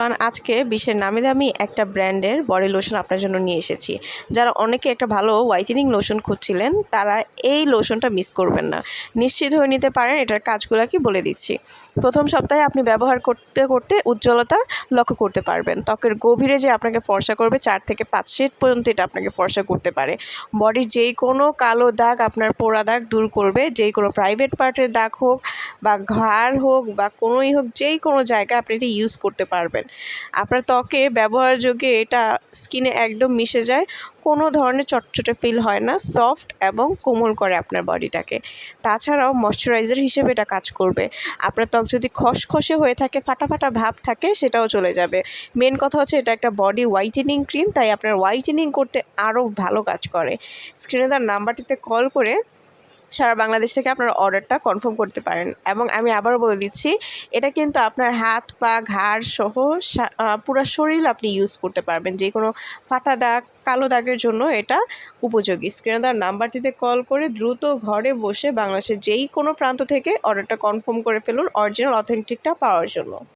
কারণ আজকে বিশ্বের নামি দামি একটা ব্র্যান্ডের বডি লোশন আপনার জন্য নিয়ে এসেছি। যারা অনেকে একটা ভালো হোয়াইটেনিং লোশন খুঁজছিলেন, তারা এই লোশনটা মিস করবেন না। নিশ্চিত হয়ে নিতে পারেন, এটার কাজগুলো কি বলে দিচ্ছি। প্রথম সপ্তাহে আপনি ব্যবহার করতে করতে উজ্জ্বলতা লক্ষ্য করতে পারবেন। ত্বকের গভীরে যে আপনাকে ফর্সা করবে, চার থেকে পাঁচ শেড পর্যন্ত এটা আপনাকে ফর্সা করতে পারে। বডির যেই কোনো কালো দাগ আপনার পোড়া দাগ দূর করবে যেই কোনো প্রাইভেট পার্টের দাগ হোক বা ঘাড় হোক বা কোনোই হোক, যেই কোনো জায়গায় আপনি এটা ইউজ করতে পারবেন। আপনার ত্বকে ব্যবহারযোগ্য এটা স্কিনে একদম মিশে যায়। কোনো ধরনের চটচটে ফিল হয় না সফট এবং কোমল করে আপনার বডিটাকে তাছাড়াও ময়শ্চারাইজার হিসেবে এটা কাজ করবে। আপনার ত্বক যদি খসখসে হয়ে থাকে ফাটা ফাটা ভাব থাকে, সেটাও চলে যাবে। মেন কথা হচ্ছে এটা একটা বডি হোয়াইটেনিং ক্রিম তাই আপনার হোয়াইটেনিং করতে আরও ভালো কাজ করে। স্ক্রিনে তার নাম্বারটিতে কল করে সারা বাংলাদেশ থেকে আপনার অর্ডারটা কনফার্ম করতে পারেন। এবং আমি আবারও বলে দিচ্ছি, এটা কিন্তু আপনার হাত, পা, ঘাড় সহ পুরো শরীর আপনি ইউজ করতে পারবেন। যে কোনো ফাটা দাগ, কালো দাগের জন্য এটা উপযোগী। স্ক্রিনে দেওয়ার নাম্বারটিতে কল করে দ্রুত ঘরে বসে বাংলাদেশের যেই কোনো প্রান্ত থেকে অর্ডারটা কনফার্ম করে ফেলুন, অরিজিনাল অথেন্টিকটা পাওয়ার জন্য।